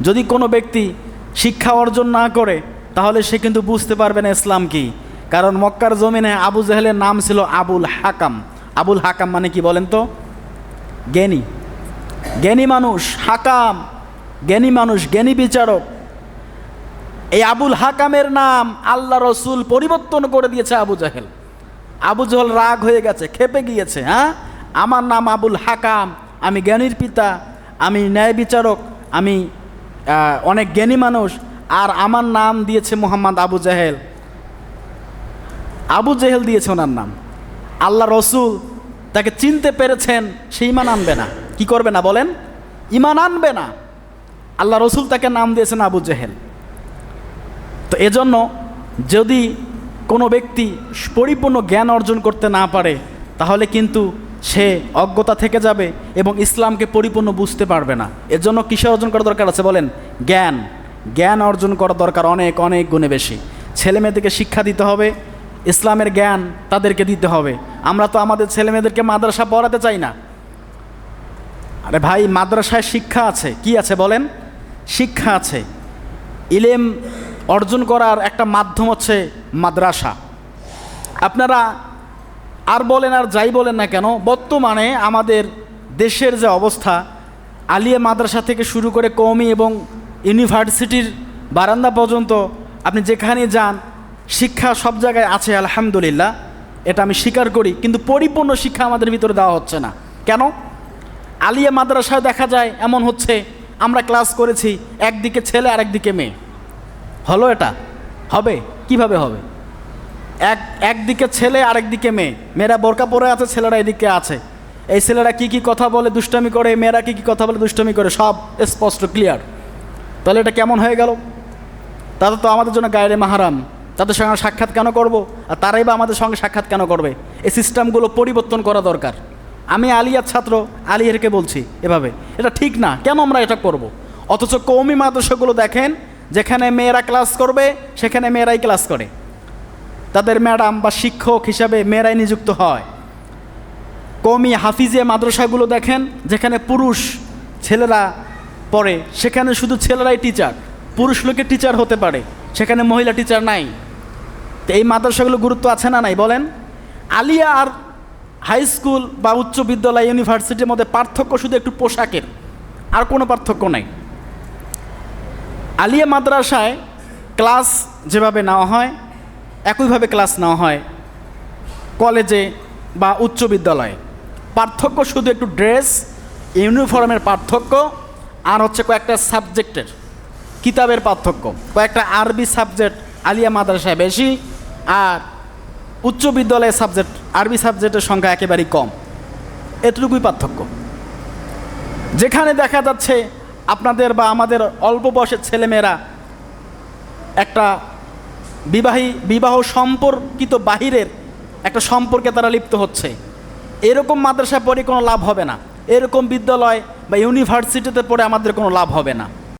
যদি কোনো ব্যক্তি শিক্ষা অর্জন না করে, তাহলে সে কিন্তু বুঝতে পারবে না ইসলাম কি। কারণ মক্কার জমিনে আবু জাহেলের নাম ছিল আবুল হাকাম। আবুল হাকাম মানে কি বলেন তো? জ্ঞানী। জ্ঞানী মানুষ, হাকাম। জ্ঞানী মানুষ, জ্ঞানী বিচারক। এই আবুল হাকামের নাম আল্লাহ রসুল পরিবর্তন করে দিয়েছে আবু জাহেল। আবু জহল রাগ হয়ে গেছে, খেপে গিয়েছে হ্যাঁ? আমার নাম আবুল হাকাম, আমি জ্ঞানীর পিতা, আমি ন্যায় বিচারক, আমি অনেক জ্ঞানী মানুষ, আর আমার নাম দিয়েছে মোহাম্মদ আবু জাহেল। আবু জেহেল দিয়েছে ওনার নাম। আল্লাহ রসুল তাকে চিনতে পেরেছেন, সে ইমান আনবে না। কি করবে না বলেন? ইমান আনবে না। আল্লাহ রসুল তাকে নাম দিয়েছেন আবু জেহেল। তো এজন্য যদি কোনো ব্যক্তি পরিপূর্ণ জ্ঞান অর্জন করতে না পারে, তাহলে কিন্তু সে অজ্ঞতা থেকে যাবে এবং ইসলামকে পরিপূর্ণ বুঝতে পারবে না। এর জন্য কিসে অর্জন করা দরকার আছে বলেন? জ্ঞান। জ্ঞান অর্জন করা দরকার অনেক অনেক গুণে বেশি। ছেলে মেয়েদেরকে শিক্ষা দিতে হবে, ইসলামের জ্ঞান তাদেরকে দিতে হবে। আমরা তো আমাদের ছেলে মেয়েদেরকে মাদ্রাসা পড়াতে চাই না। আরে ভাই, মাদ্রাসায় শিক্ষা আছে। কি আছে বলেন? শিক্ষা আছে। ইলেম অর্জন করার একটা মাধ্যম হচ্ছে মাদ্রাসা। আপনারা আর বলেন আর যাই বলেন না কেন, বর্তমানে আমাদের দেশের যে অবস্থা, আলিয়া মাদ্রাসা থেকে শুরু করে কওমি এবং ইউনিভার্সিটির বারান্দা পর্যন্ত আপনি যেখানে যান, শিক্ষা সব জায়গায় আছে, আলহামদুলিল্লাহ, এটা আমি স্বীকার করি, কিন্তু পরিপূর্ণ শিক্ষা আমাদের ভিতরে দেওয়া হচ্ছে না। কেন? আলিয়া মাদ্রাসায় দেখা যায়, এমন হচ্ছে, আমরা ক্লাস করেছি, একদিকে ছেলে আর একদিকে মেয়ে। হলো এটা? হবে? কীভাবে হবে? এক, একদিকে ছেলে, আরেকদিকে মেয়ে। মেয়েরা বোরকা পরে আছে, ছেলেরা এদিকে আছে। এই ছেলেরা কি কি কথা বলে, দুষ্টামি করে? মেয়েরা কি কি কথা বলে, দুষ্টামি করে? সব স্পষ্ট ক্লিয়ার তাহলে এটা কেমন হয়ে গেল? তাদের তো আমাদের জন্য গায়ের মাহারাম। তাদের সঙ্গে সাক্ষাৎ কেন করব? আর তারাই বা আমাদের সঙ্গে সাক্ষাৎ কেন করবে? এই সিস্টেমগুলো পরিবর্তন করা দরকার। আমি আলিয়ার ছাত্র, আলিয়ারকে বলছি এভাবে। এটা ঠিক না, কেন আমরা এটা করব। অথচ কৌমি মাদ্রাসাগুলো দেখেন, যেখানে মেয়েরা ক্লাস করবে, সেখানে মেয়েরাই ক্লাস করে। তাদের ম্যাডাম বা শিক্ষক হিসাবে মেয়েরাই নিযুক্ত হয়। কমি হাফিজে মাদ্রাসাগুলো দেখেন, যেখানে পুরুষ ছেলেরা পড়ে, সেখানে শুধু ছেলেরাই টিচার পুরুষ লোকে টিচার হতে পারে, সেখানে মহিলা টিচার নাই। তো এই মাদ্রাসাগুলো গুরুত্ব আছে না নাই? বলেন, আলিয়া আর হাই স্কুল বা উচ্চ বিদ্যালয় ইউনিভার্সিটির মধ্যে পার্থক্য শুধু একটু পোশাকের, আর কোনো পার্থক্য নাই। আলিয়া মাদ্রাসায় ক্লাস যেভাবে নেওয়া হয় একইভাবে ক্লাস নেওয়া হয় কলেজে বা উচ্চ বিদ্যালয়ে। পার্থক্য শুধু একটু ড্রেস, ইউনিফর্মের পার্থক্য আর হচ্ছে কয়েকটা সাবজেক্টের, কিতাবের পার্থক্য। কয়েকটা আরবি সাবজেক্ট আলিয়া মাদ্রাসায় বেশি আর উচ্চ বিদ্যালয়ের সাবজেক্ট, আরবি সাবজেক্টের সংখ্যা একেবারেই কম। এতটুকুই পার্থক্য। যেখানে দেখা যাচ্ছে আপনাদের বা আমাদের অল্প বয়সের ছেলেমেয়েরা একটা বিবাহী, বিবাহ সম্পর্কিত বাহিরের একটা সম্পর্কে তারা লিপ্ত হচ্ছে। এরকম মাদ্রাসা পড়ে কোনো লাভ হবে না। এরকম বিদ্যালয় বা ইউনিভার্সিটিতে পড়ে আমাদের কোনো লাভ হবে না।